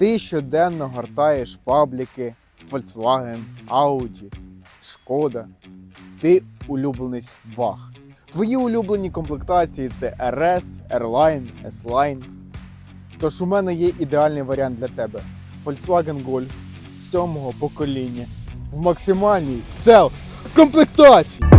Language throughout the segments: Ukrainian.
Ти щоденно гортаєш пабліки Volkswagen, Audi, Шкода. Ти улюбленець Бах. Твої улюблені комплектації це RS, Airline, S-Line. Тож у мене є ідеальний варіант для тебе: Volkswagen Golf сьомого покоління в максимальній сел комплектації.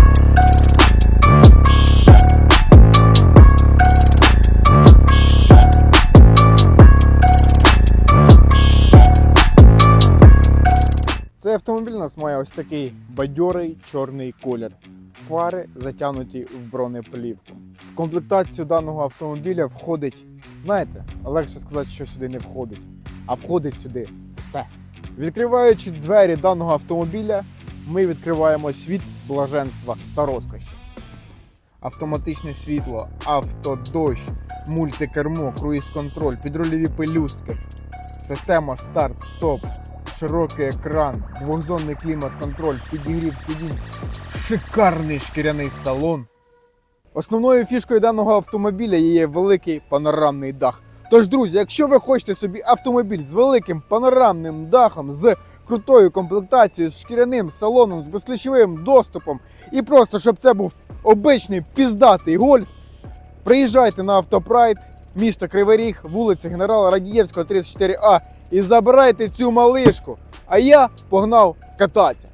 Цей автомобіль у нас має ось такий бадьорий чорний колір. Фари затягнуті в бронеплівку. В комплектацію даного автомобіля входить, знаєте, легше сказати, що сюди не входить, а входить сюди все. Відкриваючи двері даного автомобіля, ми відкриваємо світ блаженства та розкоші. Автоматичне світло, автодощ, мультикермо, круїз-контроль, підрульові пелюстки, система старт-стоп, широкий екран, двохзонний клімат-контроль, підігрів сидінь, шикарний шкіряний салон. Основною фішкою даного автомобіля є великий панорамний дах. Тож, друзі, якщо ви хочете собі автомобіль з великим панорамним дахом, з крутою комплектацією, з шкіряним салоном, з безключовим доступом, і просто щоб це був обичний піздатий гольф, приїжджайте на автопрайд, місто Кривий Ріг, вулиця Генерала Радієвського, 34А і забирайте цю малишку. А я погнав кататися.